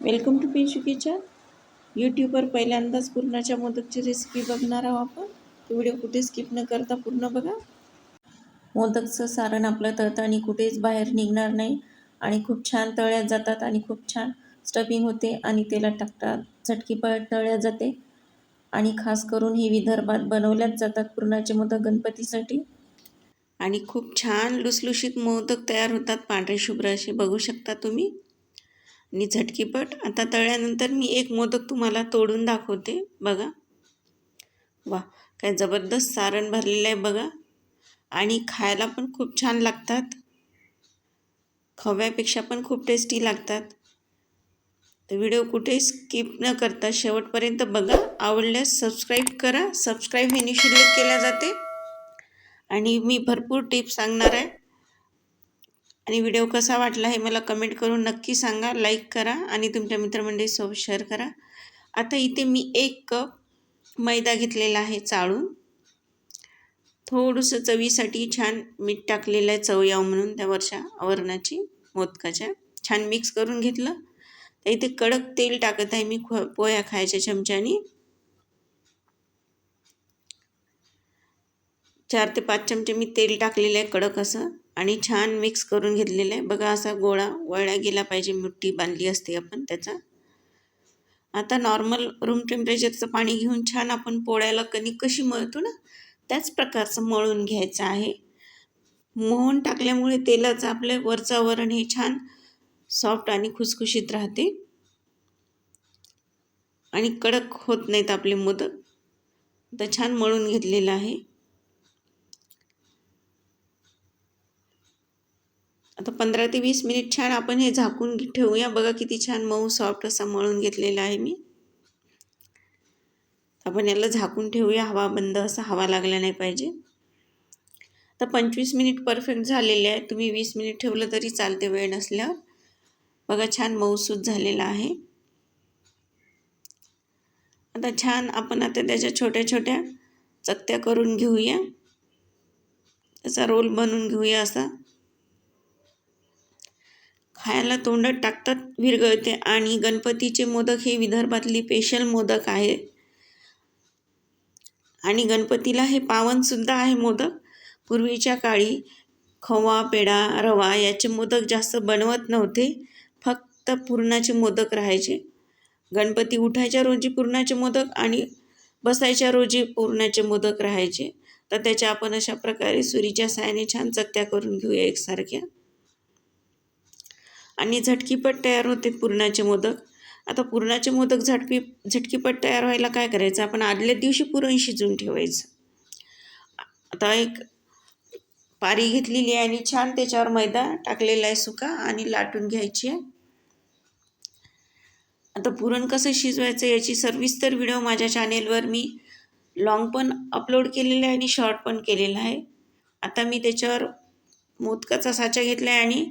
Welcome to पिंशू kitchen यूट्यूबवर पहिल्यांदाच पुरणाच्या मोदकची रेसिपी बघणार आहोत आपण. तो व्हिडिओ कुठे स्किप न करता पूर्ण बघा. मोदकचं सारण आपलं तळतं आणि कुठेच बाहेर निघणार नाही. आणि खूप छान तळ्यात जातात आणि खूप छान स्टफिंग होते आणि तेलात टाकतात. झटकीपट तळल्या जाते. आणि खास करून ही विदर्भात बनवल्याच जातात पुरणाचे मोदक गणपतीसाठी. आणि खूप छान लुसलुशीत मोदक तयार होतात. पांढरे शुभ्र असे बघू शकता तुम्ही. आणि झटकीपट. आता तळल्यानंतर मी एक मोदक तुम्हाला तोडून दाखवते. बघा. वा काय जबरदस्त सारण भरलेलं आहे बघा. आणि खायला पण खूप छान लागतात. खव्यापेक्षा पण खूप टेस्टी लागतात. तर व्हिडिओ कुठे स्किप न करता शेवटपर्यंत बघा. आवडल्यास सबस्क्राईब करा. सबस्क्राईब हे निशुल्क केल्या जाते. आणि मी भरपूर टिप्स सांगणार आहे. आणि व्हिडिओ कसा वाटला हे मला कमेंट करून नक्की सांगा लाईक करा आणि तुमच्या मित्रमंडळीसोबत शेअर करा. आता इथे मी एक कप मैदा घेतलेला आहे चाळून. थोडंसं चवीसाठी छान मीठ टाकलेलं आहे चव यावं म्हणून त्या वरच्या आवरणाची मोदकाच्या. छान मिक्स करून घेतलं. तर इथे कडक तेल टाकत आहे मी खो पोह्या खायच्या चमच्यानी. चार ते पाच चमचे मी तेल टाकलेलं आहे कडक असं आणि छान मिक्स करून घेतलेलं आहे. बघा असा गोळा वळला गेला पाहिजे मुठ्ठी बांधली असते आपण त्याचा. आता नॉर्मल रूम टेम्परेचरचं पाणी घेऊन छान आपण पोळ्याला कणी कशी मळतो ना त्याच प्रकारचं मळून घ्यायचं आहे. मोहन टाकल्यामुळे तेलाचं आपलं वरचं आवरण हे छान सॉफ्ट आणि खुसखुशीत राहते. आणि कडक होत नाहीत आपले मोदक तर छान मळून घेतलेलं आहे. आता पंधरा ते वीस मिनिट छान आपण हे झाकून ठेवूया. बघा किती छान मऊ सॉफ्ट असा मळून घेतलेला आहे मी. आपण याला झाकून ठेवूया. हवा बंद असा हवा लागला नाही पाहिजे. तर पंचवीस मिनिट परफेक्ट झालेले आहे. तुम्ही वीस मिनिट ठेवलं तरी चालते वेळ नसल्यावर. बघा छान मऊसूत झालेला आहे. आता छान आपण आता त्याच्या छोट्या छोट्या चकत्या करून घेऊया. त्याचा रोल बनवून घेऊया असा. खायला तोंडात टाकतात विरघळते आणि गणपतीचे मोदक हे विदर्भातली स्पेशल मोदक आहे. आणि गणपतीला हे पावनसुद्धा आहे मोदक. पूर्वीच्या काळी खवा पेढा रवा याचे मोदक जास्त बनवत नव्हते. फक्त पुरणाचे मोदक राहायचे. गणपती उठायच्या रोजी पुरणाचे मोदक आणि बसायच्या रोजी पुरणाचे मोदक राहायचे. तर त्याच्या आपण अशा प्रकारे सुरीच्या सायाने छान चकत्या करून घेऊया एकसारख्या. आणि झटकीपट तयार होते पुरणाचे मोदक. आता पुरणाचे मोदक झटपी झटकीपट तयार व्हायला काय करायचं? आपण आदल्या दिवशी पुरण शिजून ठेवायचं. आता एक पारी घेतलेली आहे आणि छान त्याच्यावर मैदा टाकलेला आहे सुका आणि लाटून घ्यायची आहे. आता पुरण कसं शिजवायचं याची सर्विस्तर व्हिडिओ माझ्या चॅनेलवर मी लॉंग पण अपलोड केलेला आहे आणि शॉर्ट पण केलेला आहे. आता मी त्याच्यावर मोदकाचा साचा घेतला आहे आणि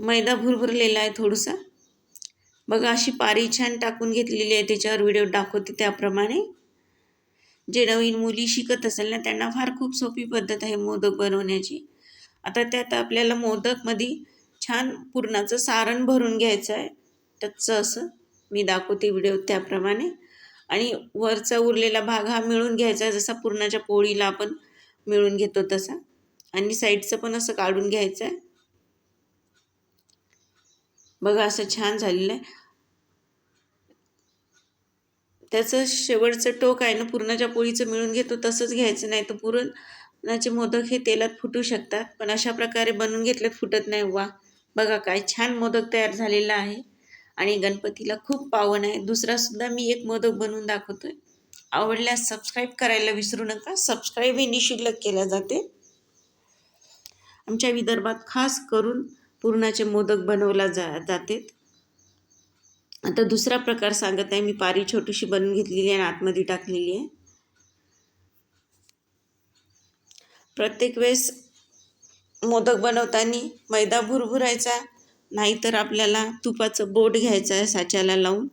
मैदा भुरभुरलेला आहे थोडासा. बघा अशी पारी छान टाकून घेतलेली आहे. त्याच्यावर व्हिडिओ दाखवते त्याप्रमाणे. जे नवीन मुली शिकत असेल ना त्यांना फार खूप सोपी पद्धत आहे मोदक बनवण्याची. आता त्यात आपल्याला मोदकमध्ये छान पुरणाचं सारण भरून घ्यायचं आहे. त्याचं असं मी दाखवते व्हिडिओ त्याप्रमाणे. आणि वरचा उरलेला भाग हा मिळून घ्यायचा जसा पुरणाच्या पोळीला आपण मिळून घेतो तसा. आणि साईडचं पण असं काढून घ्यायचं आहे. बघा असं छान झालेलं आहे. त्याचं शेवटचं टोक आहे ना पुरणाच्या पोळीचं मिळून घेतो तसंच घ्यायचं नाही तर पुरणाचे मोदक हे तेलात फुटू शकतात पण अशा प्रकारे बनवून घेतल्यात फुटत नाही. वा बघा काय छान मोदक तयार झालेला आहे. आणि गणपतीला खूप पावन आहे. दुसरासुद्धा मी एक मोदक बनवून दाखवतो आहे आवडल्यास सबस्क्राईब करायला विसरू नका. सबस्क्राईब हे निशुल्क केल्या जाते. आमच्या विदर्भात खास करून पुरणाचे मोदक बनवला जा जाते आता दुसरा प्रकार सांगत आहे. मी पारी छोटीशी बनवून घेतलेली आहे आणि आतमध्ये टाकलेली आहे. प्रत्येक वेळेस मोदक बनवताना मैदा भुरभुरायचा नाहीतर आपल्याला तुपाचं बोट घ्यायचं आहे साच्याला लावून.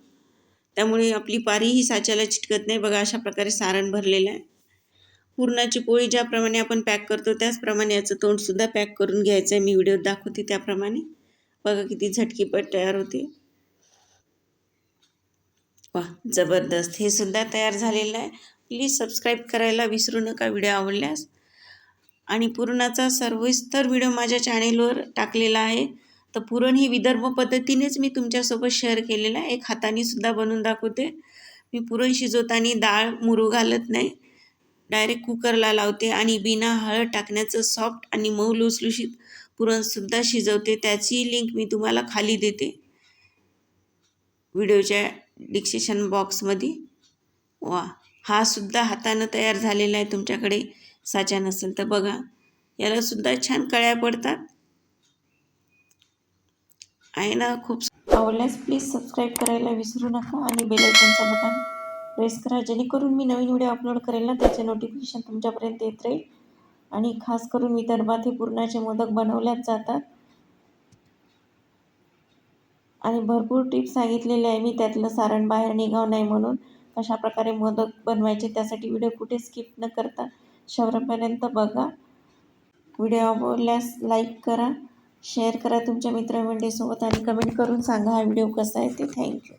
त्यामुळे आपली पारी ही साच्याला चिटकत नाही. बघा अशा प्रकारे सारण भरलेलं आहे. पुरणाची पोळी ज्याप्रमाणे आपण पॅक करतो त्याचप्रमाणे याचं तोंडसुद्धा पॅक करून घ्यायचं आहे. मी व्हिडिओत दाखवते त्याप्रमाणे. बघा किती झटकीपट तयार होते. वा जबरदस्त. हे सुद्धा तयार झालेलं आहे. प्लीज सबस्क्राईब करायला विसरू नका व्हिडिओ आवडल्यास. आणि पुरणाचा सर्वस्तर व्हिडिओ माझ्या चॅनेलवर टाकलेला आहे. तर पुरण ही विदर्भ पद्धतीनेच मी तुमच्यासोबत शेअर केलेला आहे. एक हाताने सुद्धा बनवून दाखवते. मी पुरण शिजवताना डाळ मुरू घालत नाही. डायरेक्ट कुकरला लावते आणि बिना हळद टाकण्याचं सॉफ्ट आणि मऊ लुसलुशीत पुरणसुद्धा शिजवते. त्याची लिंक मी तुम्हाला खाली देते व्हिडिओच्या डिक्सेशन बॉक्समध्ये वा हा सुद्धा हातानं तयार झालेला आहे तुमच्याकडे. साचा नसेल तर बघा याला सुद्धा छान कळ्या पडतात. आहे ना खूप आवडल्यास प्लीज सबस्क्राईब करायला विसरू नका आणि बेल बटन प्रेस करा जेणेकरून मी नवीन व्हिडिओ अपलोड करेल ना त्याचे नोटिफिकेशन तुमच्यापर्यंत येत राहील. आणि खास करून विदर्भात हे पुरणाचे मोदक बनवल्याच जातात. आणि भरपूर टिप्स सांगितलेले आहे मी त्यातलं सारण बाहेर निघाव नाही म्हणून. कशा प्रकारे मोदक बनवायचे त्यासाठी व्हिडिओ कुठे स्किप न करता शेवटपर्यंत बघा. व्हिडिओ आवडल्यास लाईक करा शेअर करा तुमच्या मित्रमंडळीसोबत आणि कमेंट करून सांगा हा व्हिडिओ कसा आहे ते. थँक्यू